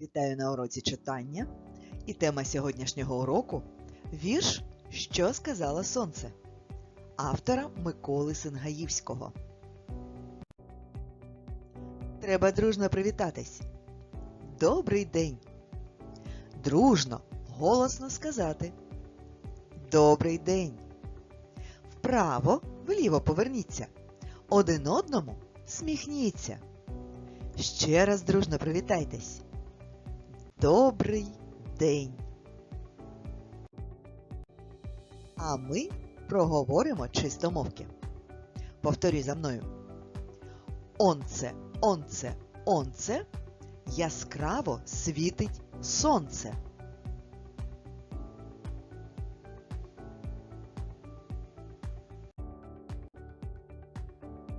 Вітаю на уроці читання. І тема сьогоднішнього уроку вірш Що сказала сонце автора Миколи Сингаївського. Треба дружно привітатись. Добрий день. Дружно, голосно сказати. Добрий день. Вправо, вліво поверніться. Один одному сміхніться. Ще раз дружно привітайтесь. Добрий день. А ми проговоримо чистомовки. Повторюй за мною. Онце, онце, онце яскраво світить сонце.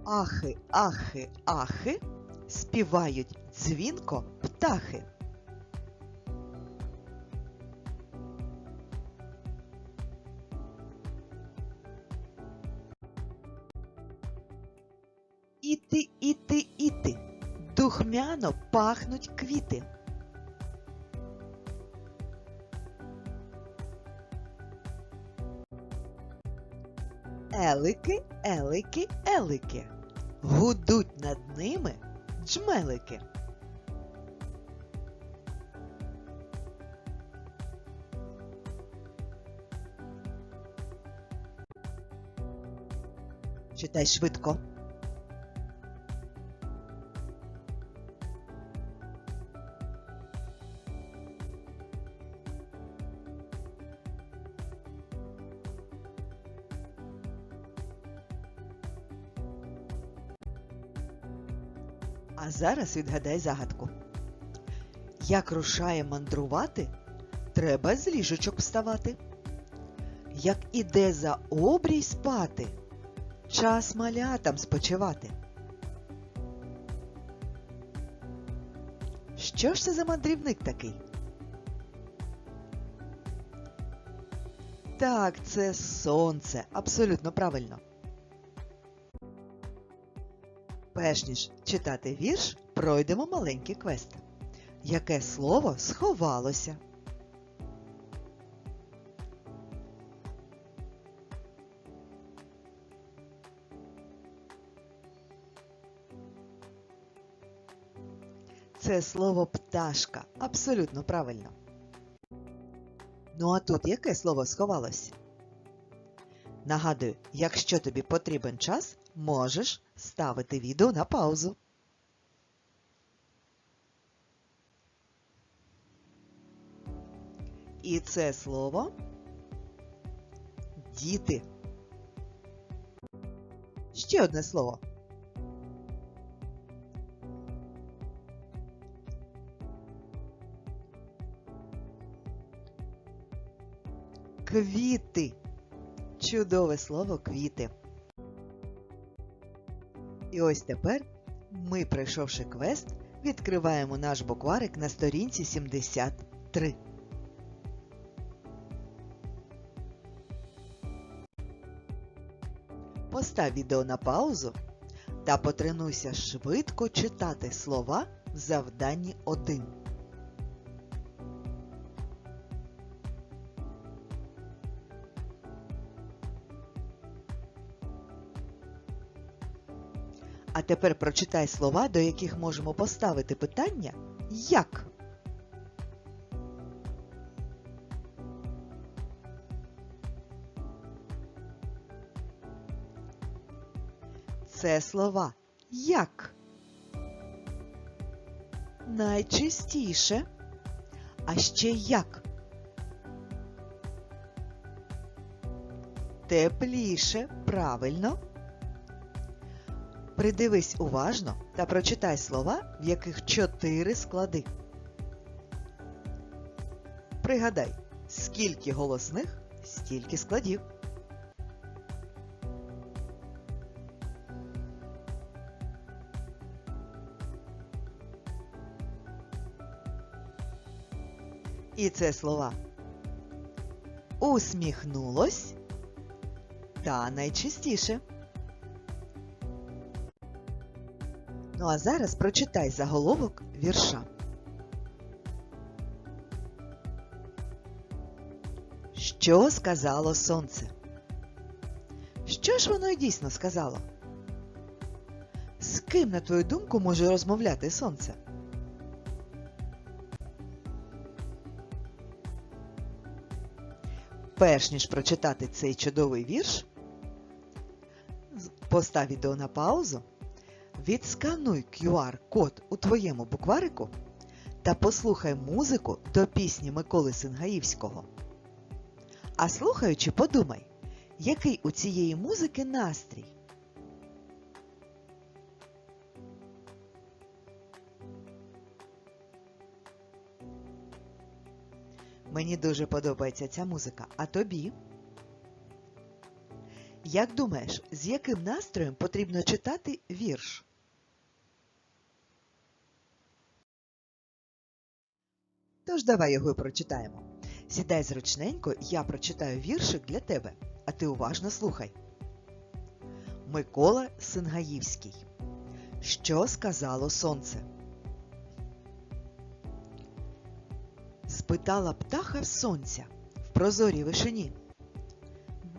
Ахи, ахи, ахи співають дзвінко птахи. Іти, іти, іти, духмяно пахнуть квіти. Елики, елики, елики. Гудуть над ними джмелики. Читай швидко. Зараз відгадай загадку. Як рушає мандрувати, треба з ліжечок вставати. Як іде за обрій спати, час малятам спочивати. Що ж це за мандрівник такий? Так, це сонце. Абсолютно правильно. Перш ніж читати вірш, пройдемо маленький квест. Яке слово сховалося? Це слово пташка. Абсолютно правильно. Ну а тут яке слово сховалось? Нагадую, якщо тобі потрібен час, можеш ставити відео на паузу. І це слово діти. Ще одне слово. Квіти. Чудове слово квіти. І ось тепер ми, пройшовши квест, відкриваємо наш букварик на сторінці 73. Постав відео на паузу та потренуйся швидко читати слова в завданні 1. Тепер прочитай слова, до яких можемо поставити питання як. Це слова як. Найчастіше. А ще як. Тепліше, правильно. Придивись уважно та прочитай слова, в яких чотири склади. Пригадай, скільки голосних, стільки складів. І це слова усміхнулось та найчастіше. Ну а зараз прочитай заголовок вірша. Що сказало сонце? Що ж воно й дійсно сказало? З ким, на твою думку, може розмовляти сонце? Перш ніж прочитати цей чудовий вірш, постав відео на паузу відскануй QR-код у твоєму букварику та послухай музику до пісні Миколи Сингаївського. А слухаючи, подумай, який у цієї музики настрій? Мені дуже подобається ця музика, а тобі? Як думаєш, з яким настроєм потрібно читати вірш? Тож давай його прочитаємо. Сідай зручненько, я прочитаю віршик для тебе, а ти уважно слухай. Микола Сингаївський. Що сказало сонце? Спитала птаха в сонця в прозорій вишині.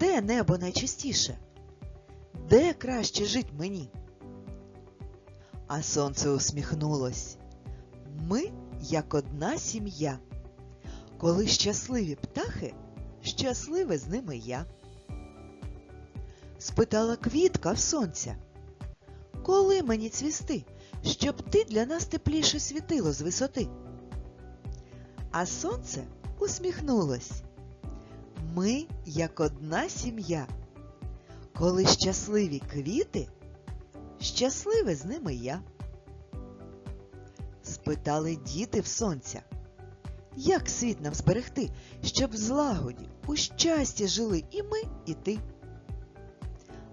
Де небо найчистіше? Де краще жить мені? А сонце усміхнулось. Ми як одна сім'я. Коли щасливі птахи, щасливе з ними я. Спитала квітка в сонця. Коли мені цвісти, щоб ти для нас тепліше світило з висоти? А сонце усміхнулось. Ми як одна сім'я. Коли щасливі квіти, щасливе з ними я. Спитали діти в сонця. Як світ нам зберегти, щоб в злагоді, у щасті жили і ми, і ти?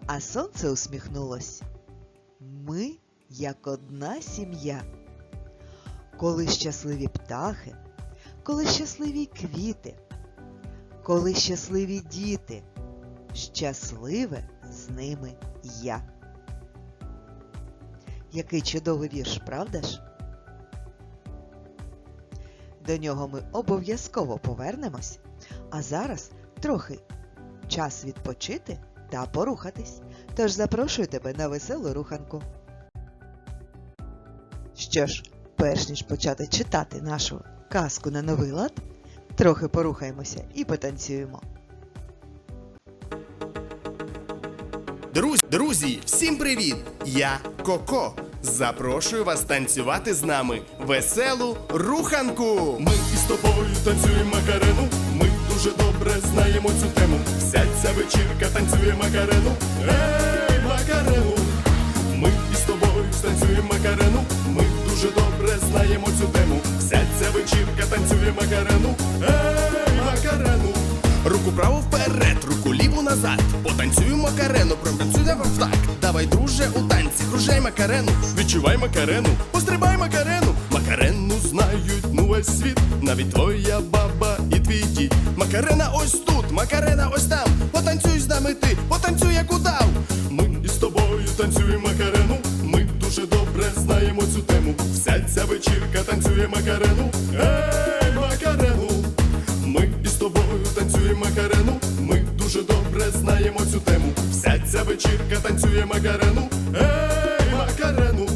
А сонце усміхнулось. Ми як одна сім'я. Коли щасливі птахи, коли щасливі квіти, коли щасливі діти, щасливе з ними я. Який чудовий вірш, правда ж? До нього ми обов'язково повернемось, а зараз трохи час відпочити та порухатись. Тож запрошую тебе на веселу руханку. Що ж, перш ніж почати читати нашу казку на новий лад, трохи порухаємося і потанцюємо. Друзі, всім привіт! Я Коко. Запрошую вас танцювати з нами веселу руханку. Ми із тобою танцюємо макарену. Ми дуже добре знаємо цю тему. Вся ця вечірка танцює макарену. Ей, макарену! Ми із тобою танцюємо макарену. Ми дуже добре знаємо цю тему. Вся ця вечірка танцює макарену. Ей, макарену! Руку праву вперед, руку ліву назад. Потанцюємо макарену, протанцюємо в так. Давай, друже, у танці, кружай макарену. Відчувай макарену, пострибай макарену. Макарену знають ну весь світ. Навіть твоя баба і твій дід. Макарена ось тут, макарена ось там. Потанцюй з нами ти, потанцюй як удав. Ми із тобою танцюємо макарену. Ми дуже добре знаємо цю тему. Вся ця вечірка танцює макарену. Ей, ця вечірка танцює макарену. Ей, макарену!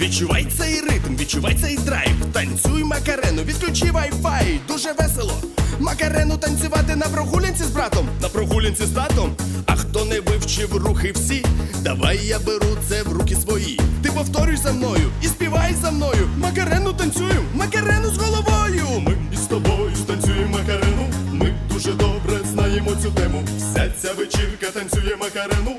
Відчувай цей ритм, відчувай цей драйв. Танцюй макарену, відключи вай-фай. Дуже весело. Макарену танцювати на прогулянці з братом, на прогулянці з татом. А хто не вивчив рухи всі, давай я беру це в руки свої. Ти повторюй за мною і співай за мною. Макарену танцюю, макарену з головою. Ми із тобою станцюємо макарену. Ми дуже добре знаємо цю тему. Вся ця вечірка танцює макарену.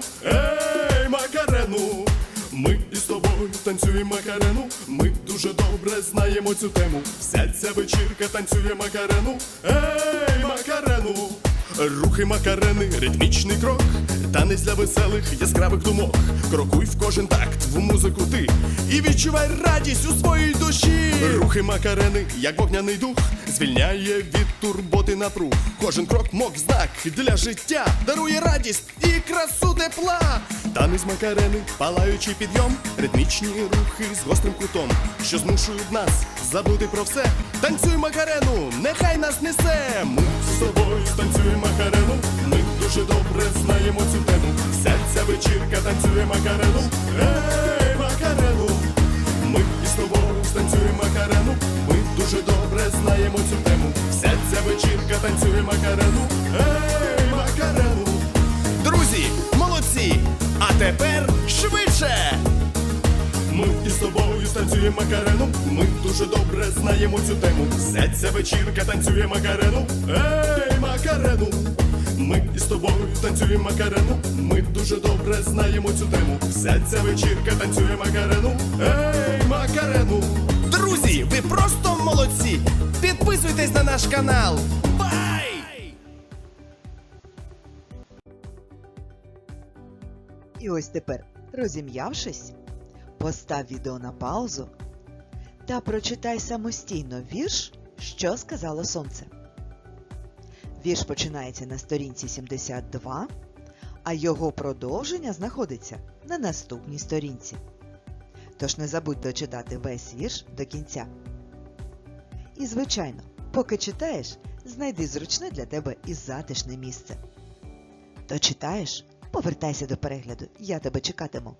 Знаємо цю тему. Вся ця вечірка танцює макарену. Ей, макарену! Рухи макарени, ритмічний крок, танець для веселих яскравих думок. Крокуй в кожен такт, в музику ти і відчувай радість у своїй душі. Рухи макарени, як вогняний дух, звільняє від турботи напруг. Кожен крок мов знак для життя, дарує радість і красу тепла. Танець макарени, палаючий підйом, ритмічні рухи з гострим кутом, що змушують нас забути про все. Танцюй макарену, нехай нас несе. Ми З тобою танцюємо макарену, ми дуже добре знаємо цю тему. Вся ця вечірка танцює макарену, ей, макарену. Ми із тобою станцюємо макарену, ми дуже добре знаємо цю тему. Вся ця вечірка танцює макарену, ей, макарену. Друзі, молодці! А тепер швидше! Ми із тобою станцюємо макарену, ми дуже добре знаємо цю тему. Вся ця вечірка танцює макарену, ей, макарену. Ми із тобою танцюємо макарену, ми дуже добре знаємо цю тему. Вся ця вечірка танцює макарену, ей, макарену. Друзі, ви просто молодці! Підписуйтесь на наш канал! Бай! І ось тепер, розім'явшись, постав відео на паузу та прочитай самостійно вірш, що сказало сонце. Вірш починається на сторінці 72, а його продовження знаходиться на наступній сторінці. Тож не забудь дочитати весь вірш до кінця. І, звичайно, поки читаєш, знайди зручне для тебе і затишне місце. Дочитаєш? Повертайся до перегляду, я тебе чекатиму.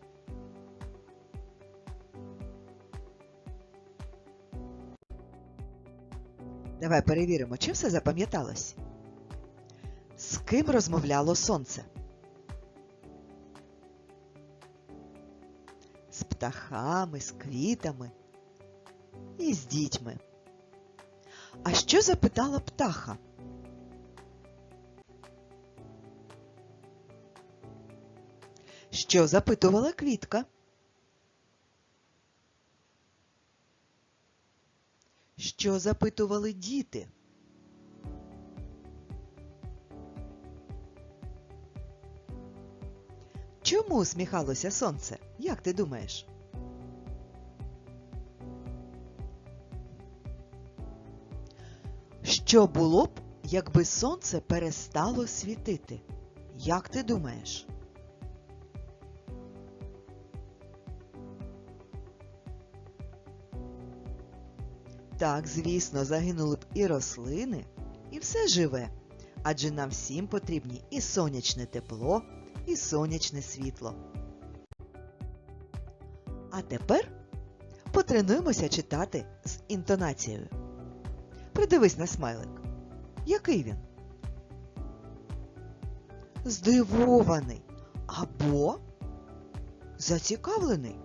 Давай перевіримо, чи все запам'яталось. З ким розмовляло сонце? З птахами, з квітами і з дітьми. А що запитала птаха? Що запитувала квітка? Що запитували діти? Чому усміхалося сонце? Як ти думаєш? Що було б, якби сонце перестало світити? Як ти думаєш? Так, звісно, загинули б і рослини, і все живе, адже нам всім потрібні і сонячне тепло, і сонячне світло. А тепер потренуємося читати з інтонацією. Придивись на смайлик. Який він? Здивований або зацікавлений.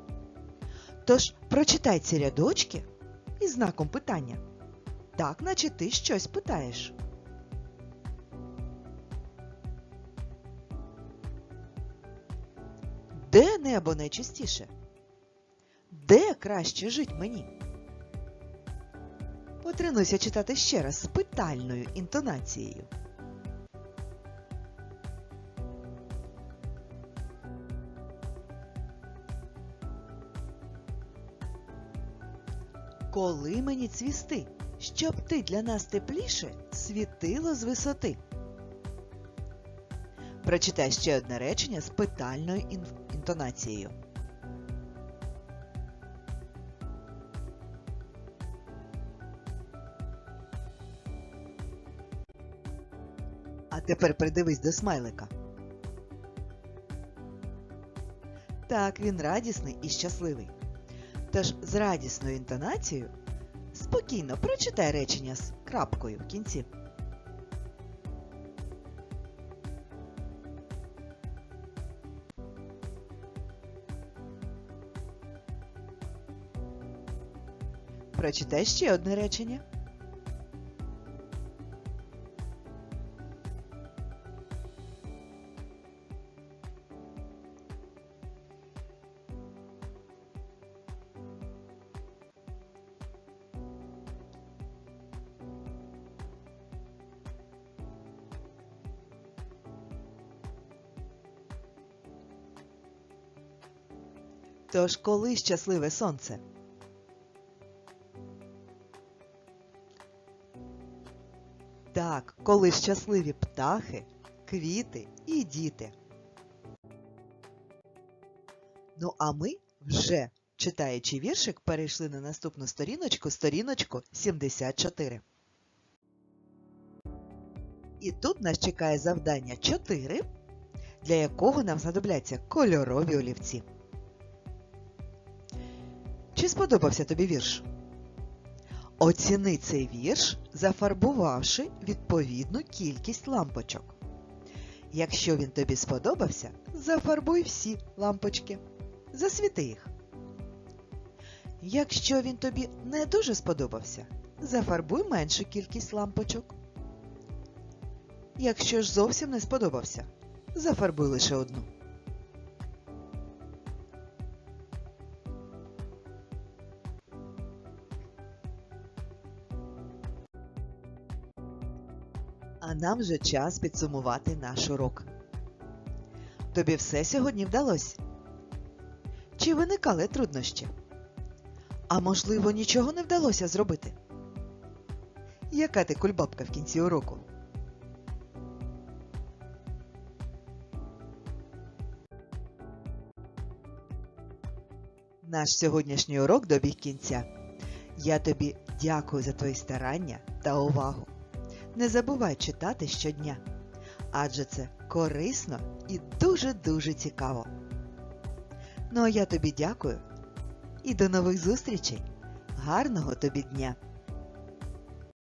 Тож прочитай ці рядочки із знаком питання. Так, наче ти щось питаєш. Де небо найчистіше? Де краще жить мені? Потренуйся читати ще раз з питальною інтонацією. Коли мені цвісти, щоб ти для нас тепліше світило з висоти. Прочитай ще одне речення з питальною інтонацією. А тепер придивись до смайлика. Так, він радісний і щасливий. Тож з радісною інтонацією спокійно прочитай речення з крапкою в кінці. Прочитай ще одне речення. Тож коли щасливе сонце? Так, коли щасливі птахи, квіти і діти. Ну, а ми вже, читаючи віршик, перейшли на наступну сторіночку, сторіночку 74. І тут нас чекає завдання 4, для якого нам знадобляться кольорові олівці. Чи сподобався тобі вірш? Оціни цей вірш, зафарбувавши відповідну кількість лампочок. Якщо він тобі сподобався, зафарбуй всі лампочки. Засвіти їх. Якщо він тобі не дуже сподобався, зафарбуй меншу кількість лампочок. Якщо ж зовсім не сподобався, зафарбуй лише одну. Нам вже час підсумувати наш урок. Тобі все сьогодні вдалося? Чи виникали труднощі? А можливо, нічого не вдалося зробити? Яка ти кульбабка в кінці уроку? Наш сьогоднішній урок добіг кінця. Я тобі дякую за твої старання та увагу. Не забувай читати щодня, адже це корисно і дуже-дуже цікаво. Ну а я тобі дякую і до нових зустрічей. Гарного тобі дня!